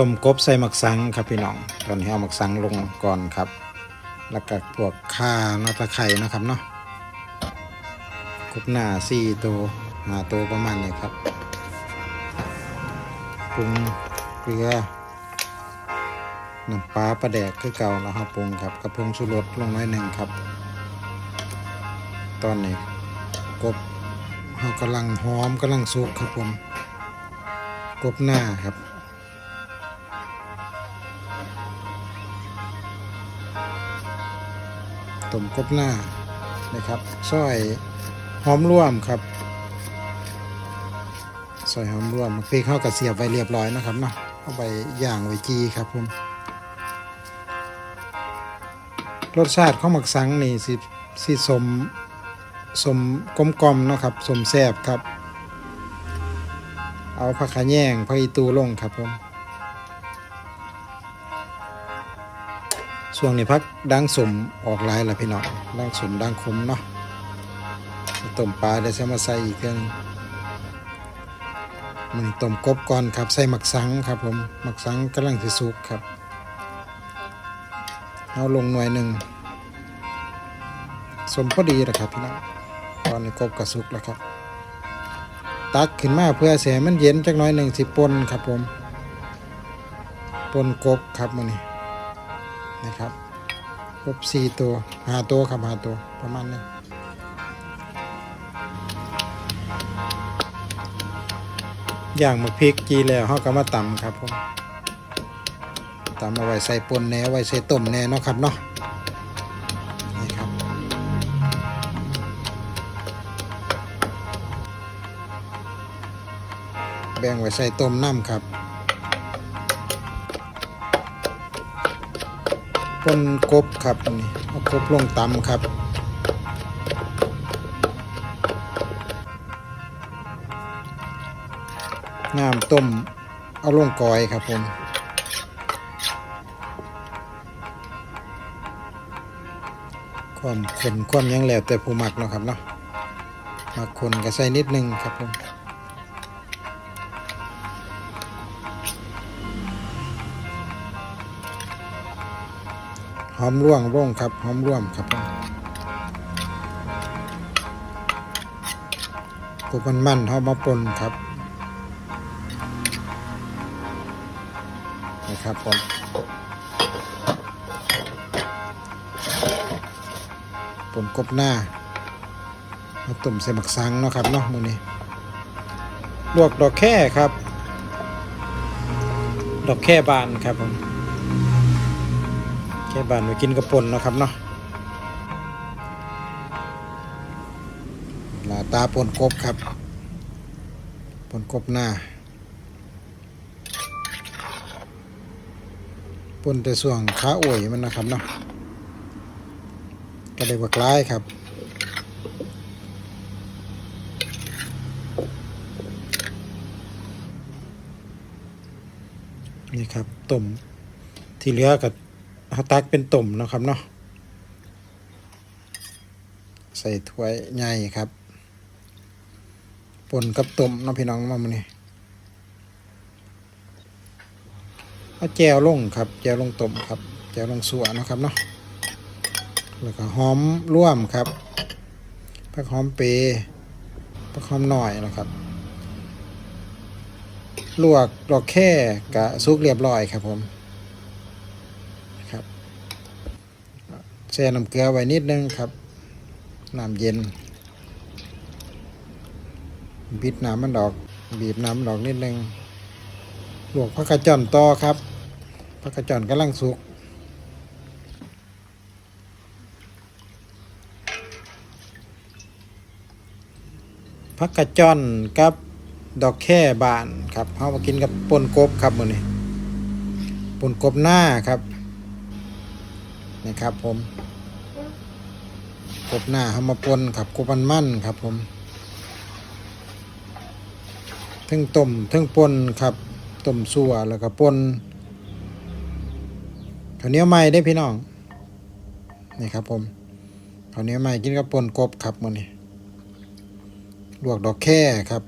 ต้มกบใส่หมักสังครับพี่น้องตอนนี้เอาหมักสังลงก่อนครับ แล้วก็พวกข่านาตะไคร่นะครับเนาะกบหน้าสี่ตัวหาตัวประมาณนี้ครับปรุงเกลือน้ำปลาปลาแดกคือเก่าแล้วครับปรุงครับกระพงชูรสลงน้อยหนึ่งครับ ตอนนี้กบเขากำลังหอมกำลังสุกครับผมกบหน้าครับ มกบหน้านะครับซอยหอมร่วมครับซอยหอมร่วมพริกเข้ากับเสียบไว้เรียบร้อยนะครับเนาะเอาไปย่างไว้จีครับผมรสชาติข้าวหมักสังนี่สิสิสมสมกลมกลมเนาะครับสมแซ่บครับ เอาผักขะแยงผักอีตูลงครับผม ช่วงนี้พักดังสมออกลายแล้วพี่น้องดังสมดังคมเนาะต้มปลาได้ใช้มาใส่อีกเครื่องมันต้มกบก่อนครับใส่หมักสังครับผมหมักสังกำลังสิสุกครับเอาลงหน่วยหนึ่งสมพอดีแล้วครับพี่น้องตอนนี้กบกระสุกแล้วครับตักขึ้นมาเพื่อเสียมันเย็นจักน้อยหนึ่งสิปนครับผมปนกบครับมันนี้ นะครับครบสี่ตัวหาตัวครับหาตัวประมาณนี้อย่างมกพริกจีแล้วเขาก็มาตำครับผมตำเอาไว้ใส่ปนแหนไว้ใส่ต้มแหนเนาะครับเนาะนี่ครับแบ่งไว้ใส่ต้มน้ำครับ ปนกบครับนี่เอากบลงตำครับน้ำต้มเอาลงกอยครับผมความคนความยังแล้วแต่ผู้มักเนาะครับเนาะมักคนก็ใส่นิดนึงครับผม หอมร่วงร่งครับหอมร่วมครับผมกบมันมันๆเอามาปนครับนะครับผมปนกบหน้ามาต้มใส่หมักสังเนาะครับเนาะมือนี้ลวกดอกแค่ครับ ดอกแค่บานครับผม ค่บานไว้กินกระปนนะครับเนาะหน้าตาปนกบครับปนกบหน้าปนแต่ส่วงขาอ่วยมันนะครับเนาะก็เลยว่ากลายครับนี่ครับต้มที่เหลือกับ เขาตักเป็นต้มนะครับเนาะใส่ถ้วยใหญ่ครับปนกับต้มเนาะพี่น้องมามันนี่เอาแจวลงครับ แจวลงต้มครับ แจวลงสัวนะครับเนาะแล้วก็หอมร่วมครับผักหอมเปรย์ผักหอมหน่อยนะครับลวกดอกแค่กะซุกเรียบร้อยครับผมครับ แช่น้ำเกลือไว้นิดนึงครับน้ำเย็น บิดน้ำมันดอก บีบน้ำมันดอกนิดนึงลวกผักกระจอนต่อครับผักกระจอนกำลังสุกผักกระจอนกับดอกแค่บานครับเอามากินกับปนกบครับมื้อนี้ปนกบหน้าครับ นี่ครับผมกบหน้าเอามาปนครับกบมันมั่นครับผมเทั้งต้มเทั้งปนครับต้มสัวแล้วก็ปนข้าวเหนียวใหม่ได้พี่น้องนี่ครับผมข้าวเหนียวใหม่กินกับปนกบครับมื้อนี้ลวกดอกแค่ครับ